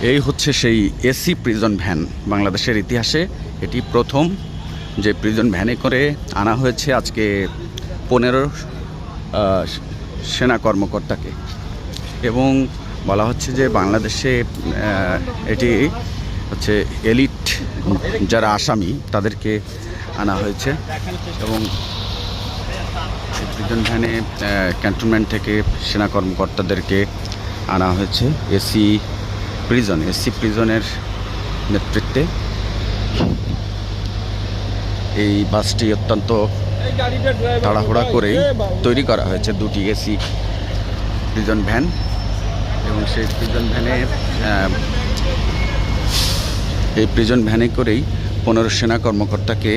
এই হচ্ছে সেই এসি প্রিজন ভ্যান বাংলাদেশের ইতিহাসে এটি প্রথম যে প্রিজন ভ্যানে করে আনা হয়েছে আজকে পনেরো সেনা কর্মকর্তাকে। এবং বলা হচ্ছে যে বাংলাদেশে এটি হচ্ছে এলিট যারা আসামি, তাদেরকে আনা হয়েছে। এবং প্রিজন ভ্যানে ক্যান্টনমেন্ট থেকে সেনা কর্মকর্তাদেরকে আনা হয়েছে। এসি প্রিজন এসি প্রিজনের নেতৃত্বে। এই বাসটি অত্যন্ত তাড়াহুড়া করেই তৈরি করা হয়েছে। দুটি এসি প্রিজন ভ্যান এবং সেই প্রিজন ভ্যানে এই প্রিজন ভ্যানে করেই পনেরো সেনা কর্মকর্তাকে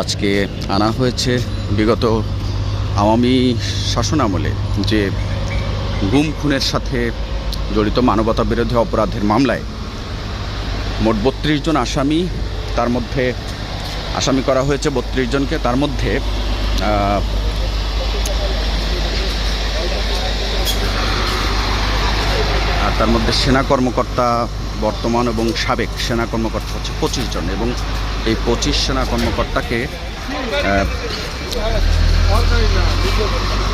আজকে আনা হয়েছে। বিগত আওয়ামী শাসনামলে যে গুম খুনের সাথে জড়িত মানবতা বিরোধী অপরাধের মামলায় মোট বত্রিশ জন আসামি তার মধ্যে, আসামি করা হয়েছে বত্রিশ জনকে। তার মধ্যে আর তার মধ্যে সেনা কর্মকর্তা বর্তমান এবং সাবেক সেনা কর্মকর্তা হচ্ছে পঁচিশ জন এবং এই পঁচিশ সেনা কর্মকর্তাকে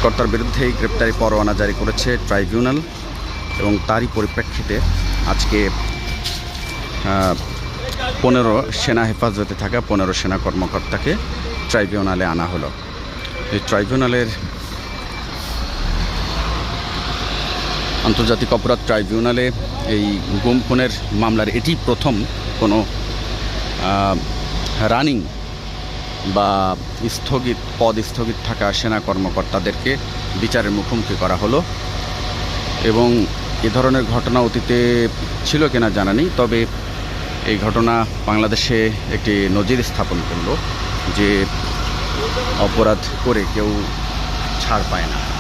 কর্তার বিরুদ্ধেই গ্রেপ্তারি পরোয়ানা জারি করেছে ট্রাইব্যুনাল। এবং তারই পরিপ্রেক্ষিতে আজকে পনেরো সেনা হেফাজতে থাকা পনেরো সেনা কর্মকর্তাকে ট্রাইব্যুনালে আনা হলো। এই ট্রাইব্যুনালের আন্তর্জাতিক অপরাধ ট্রাইব্যুনালে এই গুম খুনের মামলার এটি প্রথম কোনো রানিং বা স্থগিত পদ স্থগিত থাকা সেনা কর্মকর্তাদেরকে বিচারের মুখোমুখি করা হলো এবং এ ধরনের ঘটনা অতীতে ছিল কিনা জানা নেই তবে এই ঘটনা বাংলাদেশে একটি নজির স্থাপন করল যে অপরাধ করে কেউ ছাড় পায় না।